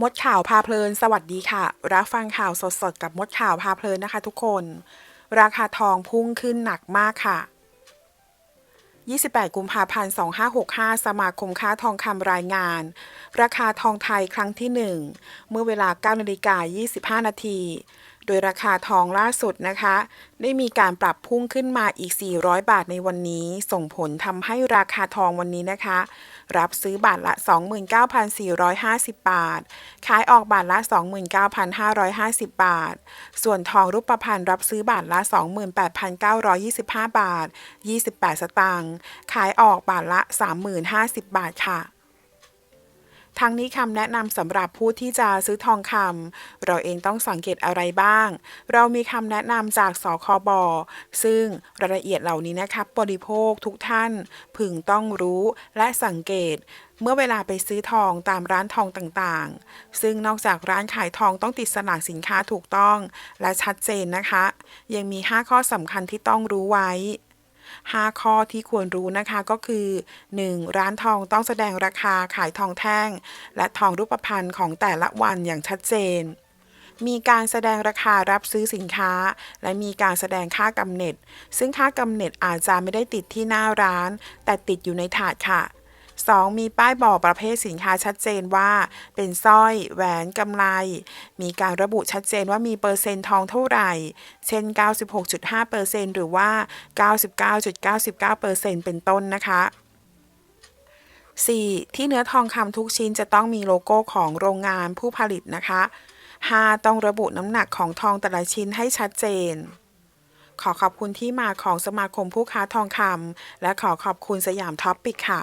มดข่าวพาเพลิน สวัสดีค่ะ รับฟังข่าวสดๆ กับมดข่าวพาเพลินนะคะทุกคน ราคาทองพุ่งขึ้นหนักมากค่ะ 28 กุมภาพันธ์ 2565 สมาคมค้าทองคำรายงาน ราคาทองไทยครั้งที่ 1 เมื่อเวลา9นาฬิกา25 นาที ดยราคาทองล่าสุดนะคะ ได้มีการปรับพุ่งขึ้นมาอีก 400 บาทในวันนี้ ส่งผลทำให้ราคาทองวันนี้นะคะ รับซื้อบาทละ 29,450 บาท ขายออกบาทละ 29,550 บาท ส่วนทองรูปพรรณรับซื้อบาทละ 28,925 บาท 28 สตางค์ ขายออกบาทละ 30,050 บาทค่ะ ทั้งนี้คำแนะนำสำหรับผู้ที่จะซื้อทองคำเราเองต้องสังเกตอะไรบ้าง เรามีคำแนะนำจากสคบซึ่งรายละเอียดเหล่านี้นะครับบริโภคทุกท่านพึงต้องรู้และสังเกตเมื่อเวลาไปซื้อทองตามร้านทองต่างๆ ซึ่งนอกจากร้านขายทองต้องติดสลากสินค้าถูกต้อง และชัดเจนนะคะ ยังมี 5 ข้อสำคัญที่ต้องรู้ไว้ 5 ข้อที่ควรรู้นะคะก็คือ 1. ร้านทองต้องแสดงราคาขายทองแท่ง และทองรูปพรรณของแต่ละวันอย่างชัดเจน มีการแสดงราคารับซื้อสินค้า และมีการแสดงค่ากำเนิดซึ่งค่ากำเนิดอาจจะไม่ได้ติดที่หน้าร้าน แต่ติดอยู่ในถาดค่ะ 2. มีป้ายบอกประเภทสินค้าชัดเจนว่า เป็นสร้อย แหวนกำไล มีการระบุชัดเจนว่ามีเปอร์เซ็นต์ทองเท่าไหร่ เช่น 96.5%หรือว่า 99.99%เป็นต้นนะคะ 4. ที่เนื้อทองคำทุกชิ้นจะต้องมีโลโก้ของโรงงานผู้ผลิตนะคะ 5. ต้องระบุน้ำหนักของทองแต่ละชิ้นให้ชัดเจน ขอขอบคุณที่มาของสมาคมผู้ค้าทองคำและขอขอบคุณสยามท็อปปิกค่ะ